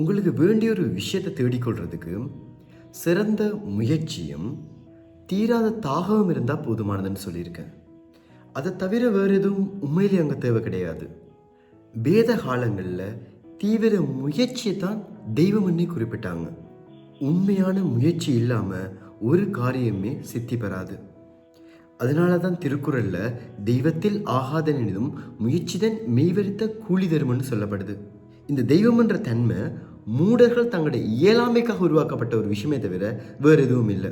உங்களுக்கு வேண்டிய ஒரு விஷயத்தை தேடிக்கொள்கிறதுக்கு சிறந்த முயற்சியும் தீராத தாகமும் இருந்தால் போதுமானதுன்னு சொல்லியிருக்கேன். அதை தவிர வேறு எதுவும் உண்மையிலே அங்கே தேவை கிடையாது. வேத காலங்களில் தீவிர முயற்சியை தான் தெய்வம்ன்னே குறிப்பிட்டாங்க. உண்மையான முயற்சி இல்லாமல் ஒரு காரியமே சித்தி பெறாது. அதனால தான் திருக்குறளில் தெய்வத்தில் ஆகாதனினும் முயற்சிதன் மெய்வரித்த கூலி தருமன்னு சொல்லப்படுது. இந்த தெய்வம்ன்ற தன்மை மூடர்கள் தங்களுடைய இயலாமைக்காக உருவாக்கப்பட்ட ஒரு விஷயமே தவிர வேறு எதுவும் இல்லை.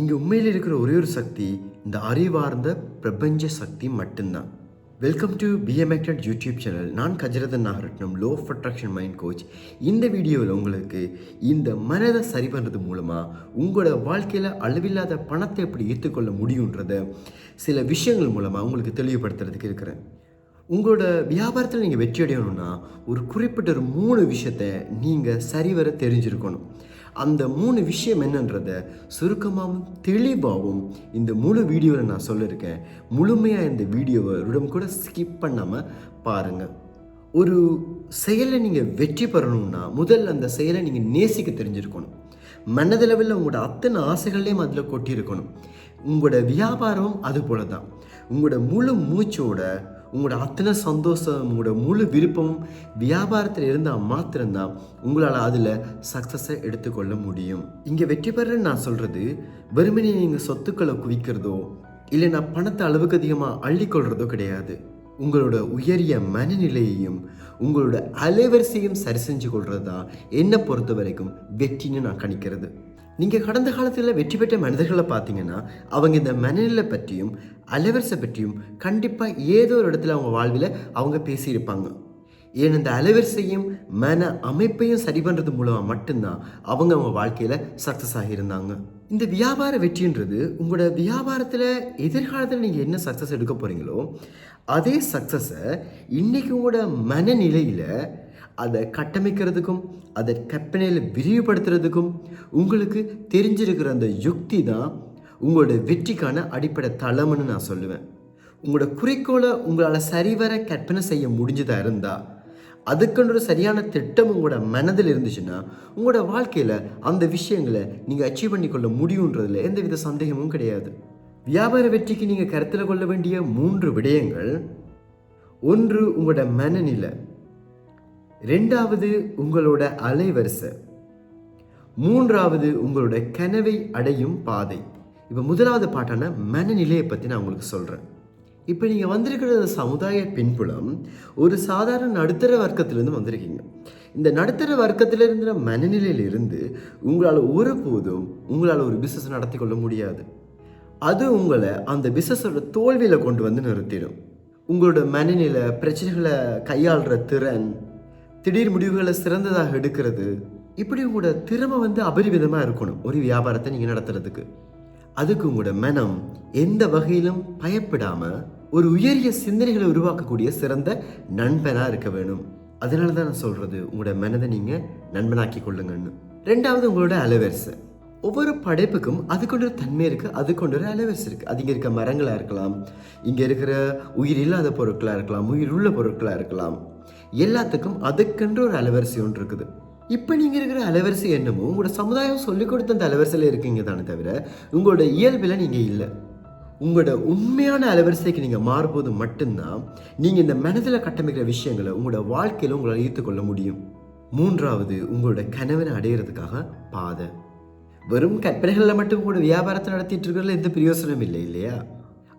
இங்கே உண்மையில் இருக்கிற ஒரே ஒரு சக்தி இந்த அறிவார்ந்த பிரபஞ்ச சக்தி மட்டும்தான். வெல்கம் டு பிஎம்எக்டட் யூடியூப் சேனல் நான் Gajarathan Nagaratnam law of attraction mind coach இந்த வீடியோவில் உங்களுக்கு இந்த மனதை சரி பண்ணுறது மூலமாக உங்களோட வாழ்க்கையில் அளவில்லாத பணத்தை எப்படி ஏற்றுக்கொள்ள முடியுன்றத சில விஷயங்கள் மூலமாக உங்களுக்கு தெளிவுபடுத்துறதுக்கு இருக்கிறேன். உங்களோட வியாபாரத்தில் நீங்கள் வெற்றி அடையணும்னா ஒரு குறிப்பிட்ட ஒரு மூணு விஷயத்தை நீங்கள் சரிவர தெரிஞ்சிருக்கணும். அந்த மூணு விஷயம் என்னன்றத சுருக்கமாகவும் தெளிவாகவும் இந்த முழு வீடியோவில் நான் சொல்லியிருக்கேன் முழுமையாக இந்த வீடியோவை ரிடம் கூட ஸ்கிப் பண்ணாமல் பாருங்கள் ஒரு செயலை நீங்கள் வெற்றி பெறணும்னா முதல்ல அந்த செயலை நீங்கள் நேசிக்க தெரிஞ்சிருக்கணும். மனதளவில் உங்களோட அத்தனை ஆசைகளையும் அதில் கொட்டியிருக்கணும். உங்களோட வியாபாரம் அது போல தான் உங்களோட முழு மூச்சோட உங்களோட அத்தனை சந்தோஷம் உங்களோட முழு விருப்பமும் வியாபாரத்தில் இருந்தால் மாத்திரம்தான் உங்களால் அதில் சக்ஸஸை எடுத்துக்கொள்ள முடியும். இங்கே வெற்றி பெறன்னு நான் சொல்கிறது வெறுமனே நீங்கள் சொத்துக்களை குவிக்கிறதோ இல்லை நான் பணத்தை அளவுக்கு அதிகமாக அள்ளிக்கொள்கிறதோ கிடையாது. உங்களோட உயரிய மனநிலையையும் உங்களோட அலைவரிசையும் சரி செஞ்சு கொள்வது தான் என்னை பொறுத்த வரைக்கும் வெற்றின்னு நான் கணிக்கிறது. நீங்கள் கடந்த காலத்தில் வெற்றி பெற்ற மனிதர்களை பார்த்தீங்கன்னா அவங்க இந்த மனநிலை பற்றியும் அலவரசை பற்றியும் கண்டிப்பாக ஏதோ ஒரு இடத்துல அவங்க வாழ்வில் அவங்க பேசியிருப்பாங்க. ஏன் இந்த அலவரிசையும் மன அமைப்பையும் சரி பண்ணுறது மூலமாக மட்டும்தான் அவங்க அவங்க வாழ்க்கையில் சக்ஸஸ் ஆகியிருந்தாங்க. இந்த வியாபார வெற்றின்றது உங்களோட வியாபாரத்தில் எதிர்காலத்தில் நீங்கள் என்ன சக்ஸஸ் எடுக்க போகிறீங்களோ அதே சக்ஸஸை இன்றைக்கி உங்களோட மனநிலையில் அதை கட்டமைக்கிறதுக்கும் அதை கற்பனையில் விரிவுபடுத்துறதுக்கும் உங்களுக்கு தெரிஞ்சிருக்கிற அந்த யுக்தி தான் உங்களோட வெற்றிக்கான அடிப்படை தளம்னு நான் சொல்லுவேன். உங்களோட குறிக்கோளை உங்களால் சரிவர கற்பனை செய்ய முடிஞ்சதாக இருந்தால் அதுக்குன்ற ஒரு சரியான திட்டம் உங்களோட மனதில் இருந்துச்சுன்னா உங்களோட வாழ்க்கையில் அந்த விஷயங்களை நீங்கள் அச்சீவ் பண்ணிக்கொள்ள முடியுன்றதில் எந்தவித சந்தேகமும் கிடையாது. வியாபார வெற்றிக்கு நீங்கள் கருத்தில் கொள்ள வேண்டிய மூன்று விடயங்கள். ஒன்று உங்களோட மனநிலை. ரெண்டாவது உங்களோட அலைவரிசை மூன்றாவது உங்களோட கனவை அடையும் பாதை. இப்போ முதலாவது பாட்டான மனநிலையை பற்றி நான் உங்களுக்கு சொல்கிறேன் இப்போ நீங்கள் வந்திருக்கிற சமுதாய பின்புலம் ஒரு சாதாரண நடுத்தர வர்க்கத்திலேருந்து வந்திருக்கீங்க. இந்த நடுத்தர வர்க்கத்தில் இருக்கிற மனநிலையிலிருந்து உங்களால் ஒருபோதும் உங்களால் ஒரு பிஸ்னஸ் நடத்தி கொள்ள முடியாது. அது உங்களை அந்த பிஸ்னஸோட தோல்வியில் கொண்டு வந்து நிறுத்திடும். உங்களோட மனநிலை பிரச்சனைகளை கையாளுற திறன் திடீர் முடிவுகளை சிறந்ததாக எடுக்கிறது. இப்படி உங்களோட திறமை வந்து அபரிவிதமாக இருக்கணும் ஒரு வியாபாரத்தை நீங்கள் நடத்துறதுக்கு. அதுக்கு உங்களோட மனம் எந்த வகையிலும் பயப்படாமல் ஒரு உயரிய சிந்தனைகளை உருவாக்கக்கூடிய சிறந்த நண்பனாக இருக்க வேணும். அதனால தான் நான் சொல்கிறது உங்களோட மனதை நீங்கள் நண்பனாக்கி கொள்ளுங்கன்னு. ரெண்டாவது உங்களோட அலைவரிசை. ஒவ்வொரு படைப்புக்கும் அதுக்கொண்டு ஒரு தன்மை இருக்குது அதுக்கொண்டு ஒரு அலைவரிசை இருக்குது அது இங்கே இருக்க மரங்களாக இருக்கலாம் இங்கே இருக்கிற உயிர் இல்லாத பொருட்களாக இருக்கலாம் உயிர் உள்ள பொருட்களாக இருக்கலாம். எல்லாத்துக்கும் அதுக்கென்று ஒரு அலைவரிசை ஒன்று இருக்குது. இப்போ நீங்கள் இருக்கிற அலைவரிசை என்னமோ உங்களோட சமுதாயம் சொல்லிக் கொடுத்த அந்த அலைவரிசையில் இருக்கீங்க தானே தவிர உங்களோட இயல்பில் நீங்கள் இல்லை. உங்களோட உண்மையான அலைவரிசைக்கு நீங்கள் மாறும்போது மட்டும்தான் நீங்கள் இந்த மனதில் கட்டமைக்கிற விஷயங்களை உங்களோட வாழ்க்கையில் உங்களால் ஈர்த்துக்கொள்ள முடியும். மூன்றாவது உங்களோட கனவனை அடையிறதுக்காக பாதை. வெறும் கற்பனைகளில் மட்டும் உங்களோட வியாபாரத்தை நடத்திட்டு இருக்கிறதுல எந்த பிரயோசனம் இல்லை இல்லையா?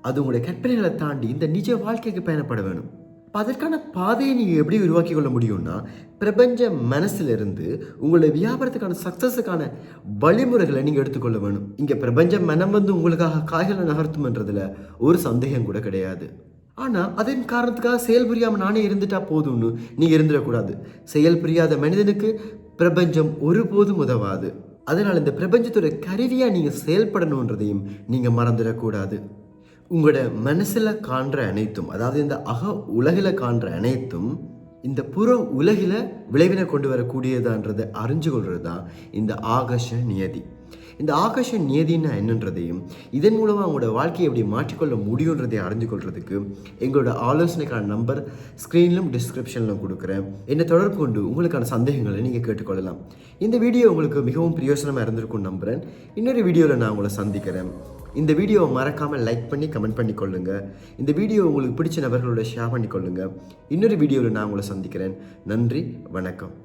அது உங்களுடைய கற்பனைகளை தாண்டி இந்த நிஜ வாழ்க்கைக்கு பயணப்பட வேணும். இப்போ அதற்கான பாதையை நீங்கள் எப்படி உருவாக்கி கொள்ள முடியும்னா பிரபஞ்ச மனசிலிருந்து உங்களுடைய வியாபாரத்துக்கான சக்ஸஸுக்கான வழிமுறைகளை நீங்கள் எடுத்துக்கொள்ள வேணும். இங்கே பிரபஞ்ச மனம் வந்து உங்களுக்காக காய்களை நகர்த்தும்ன்றதுல ஒரு சந்தேகம் கூட கிடையாது. ஆனால் அதன் காரணத்துக்காக செயல் புரியாமல் நானே இருந்துட்டா போதும்னு நீங்கள் இருந்துடக்கூடாது. செயல் புரியாத மனிதனுக்கு பிரபஞ்சம் ஒருபோதும் உதவாது. அதனால் இந்த பிரபஞ்சத்தோட கருவியாக நீங்கள் செயல்படணுன்றதையும் நீங்கள் மறந்துடக்கூடாது. உங்களோட மனசில் காண்ற அனைத்தும் அதாவது இந்த அக உலகில் காண்ற அனைத்தும் இந்த புற உலகில் விளைவினை கொண்டு வரக்கூடியதான்றதை அறிஞ்சு கொள்வது தான் இந்த ஆகாஷ நியதி. இந்த ஆகாஷ நியதினா என்னன்றதையும் இதன் மூலமாக அவங்களோட வாழ்க்கையை எப்படி மாற்றிக்கொள்ள முடியுன்றதை அறிந்து கொள்றதுக்கு எங்களோட ஆலோசனைக்கான நம்பர் ஸ்க்ரீனிலும் டிஸ்கிரிப்ஷனிலும் கொடுக்குறேன். என்னை தொடர்பு கொண்டு உங்களுக்கான சந்தேகங்களை நீங்கள் கேட்டுக்கொள்ளலாம். இந்த வீடியோ உங்களுக்கு மிகவும் பிரயோசனமாக இருந்திருக்கும் நம்புகிறேன் இன்னொரு வீடியோவில் நான் உங்களை சந்திக்கிறேன். இந்த வீடியோவை மறக்காமல் லைக் பண்ணி கமெண்ட் பண்ணி கொள்ளுங்க. இந்த வீடியோ உங்களுக்கு பிடிச்ச நபர்களோட ஷேர் பண்ணி கொள்ளுங்க இன்னொரு வீடியோவில் நான் உங்களை சந்திக்கிறேன். நன்றி வணக்கம்.